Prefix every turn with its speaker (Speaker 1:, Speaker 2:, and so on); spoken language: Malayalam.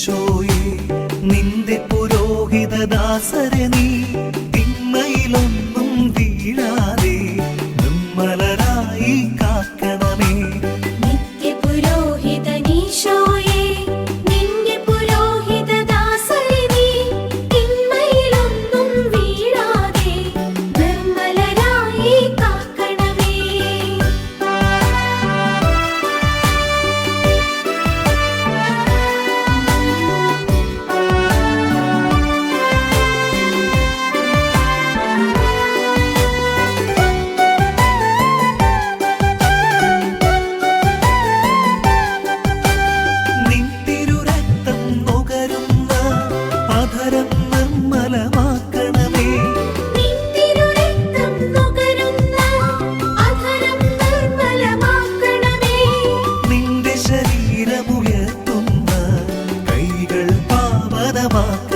Speaker 1: ഈശോയെ നിന്റെ പുരോഹിതദാസരെ നീ തിന്മയിലൊന്നും
Speaker 2: വീഴാ bak.